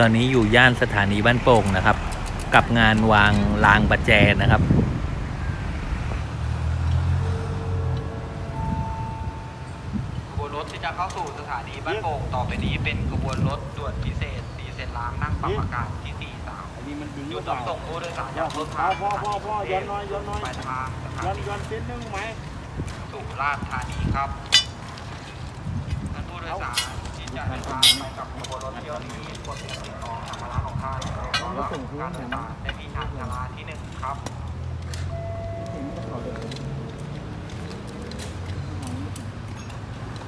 ตอนนี้อยู่ย่านสถานีบ้านโป่งนะครับ กับงานวางรางประแจนะครับขบวนรถที่จะเข้าสู่สถานีบ้านโป่งต่อไปนี้เป็นขบวนรถด่วนพิเศษดีเซลล้างนั่งปรับอากาศที่อันนี้มันดึง43หหรืยุอดเปล่ารับส่งผู้โดยสารพ่อจากต้นพ่อทางพ่อพ่อพ่อย้อนน้อยย้อนน้อยปลายทางสถาย้อนนีย้อนเส้นนึงไหมสุราษฎร์ธานีครับท่านผู้โดยสาร ที่จะเดินทางไปกับขบวนรถเที่ยวนี้กดติดสิ่งของสัมาระของทานรองรับการโดยสารได้ที่ชานชาลาที่หนึ่งครับ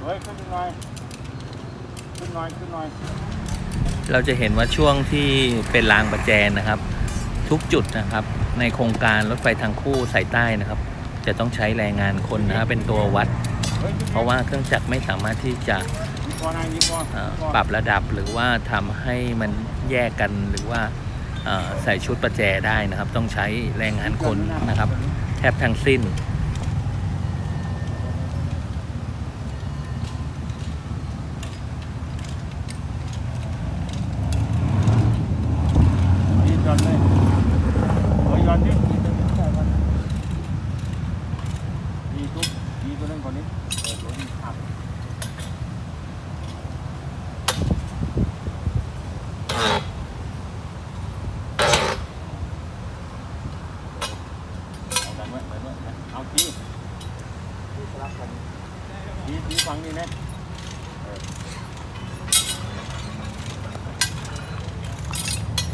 เฮ้ยขึ้นหน่อยขึ้นหน่อยขึ้นหน่อยเราจะเห็นว่าช่วงที่เป็นรางประแจนะครับ ทุกจุดนะครับ ในโครงการรถไฟทางคู่สายใต้นะครับ จะต้องใช้แรงงานคนนะเป็นตัววัด เพราะว่าเครื่องจักรไม่สามารถที่จะ ปรับระดับหรือว่าทำให้มันแยกกันหรือว่าใส่ชุดประแจได้นะครับ ต้องใช้แรงงานคนนะครับ แทบทั้งสิ้น ยิบย้อนเลยเฮ้ยย้อนดิดีทุกดีตัวนึงก่อนนี้เออตัวนี้ขับเอาดันไว้ไปไว้นะเอาที ทีสลับกันทีทีฟังนี่นะเออ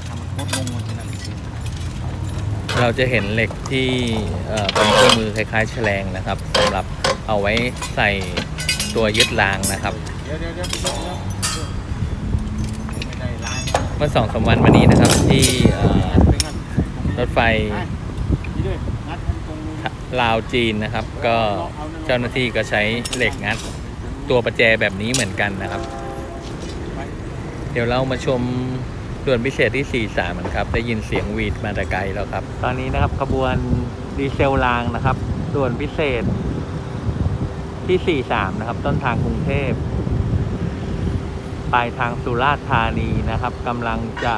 ทำมันโคตราจริงเราจะเห็นเหล็กที่เป็นเครื่องมือคล้ายๆแฉลงนะครับสำหรับเอาไว้ใส่ตัวยึดรางนะครับ เมื่อสองสามวันมานี้นะครับที่รถไฟ ลาวจีนนะครับ ก็เจ้าหน้าที่ก็ใช้เหล็กงัดตัวประแจแบบนี้เหมือนกันนะครับ เดี๋ยวเรามาชมด่วนพิเศษที่ 43 นะครับ ได้ยินเสียงวีดมาแต่ไกลแล้วครับ ตอนนี้นะครับขบวนดีเซลรางนะครับด่วนพิเศษที่ 43 นะครับ ต้นทางกรุงเทพปลายทางสุราษฎร์ธานีนะครับกำลังจะ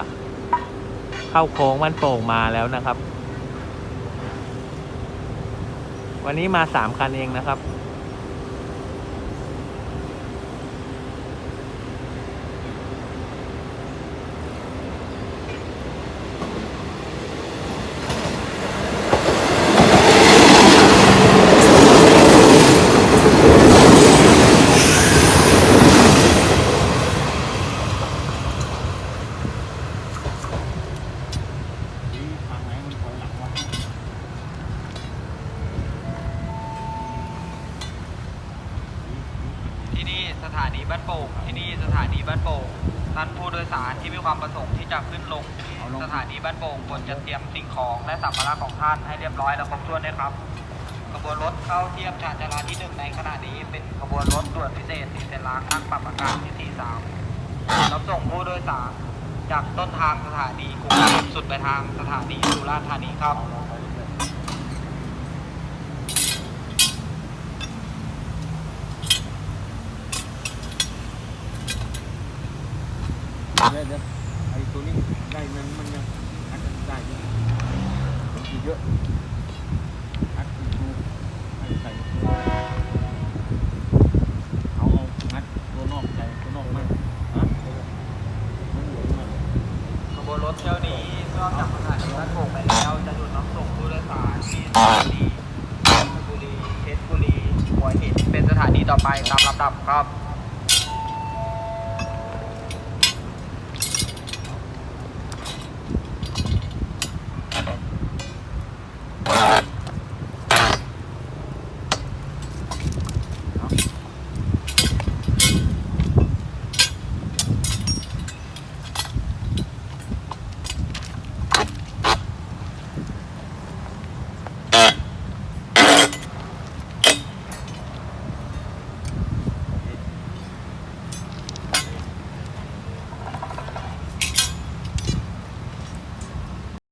เข้าโค้งมันโป่งมาแล้วนะครับ วันนี้มาสามคันเองนะครับ ที่ทางไหนมันถอยหลังวะ ที่นี่ สถานีบ้านโป่งที่นี่สถานีบ้านโป่งท่านผู้โดยสารที่มีความประสงค์ที่จะขึ้นลงสถานีบ้านโป่งควรจะเตรียมสิ่งของและสัมภาระของท่านให้เรียบร้อยและครบถ้วนด้วยครับขบวนรถเข้าเทียบชานชาลาที่หนึ่งในขณะนี้เป็นขบวนรถด่วนพิเศษดีเซลล้างนั่งปรับอากาศที่ 43รับส่งผู้โดยสารจากต้นทางสถานีกรุงเทพสุดไปทางสถานีสุราษฎร์ธานีครับ เดี๋ยวเดี๋ยวไอ้ตัวนี้ได้มันมันยังอัดได้อยู่มันคือเยอะอัดคือดูให้ใส่ตัวเอาเอางัดตัวนอกใจตัวนอกมากฮะมันเหลือมากขบวนรถเที่ยวนี้นอกจากสถานีบ้านโป่งไปแล้วจะหยุดรับส่งผู้โดยสารที่สถานีราชบุรีเพชรบุรีหัวหินเป็นสถานีต่อไปตามลำดับครับ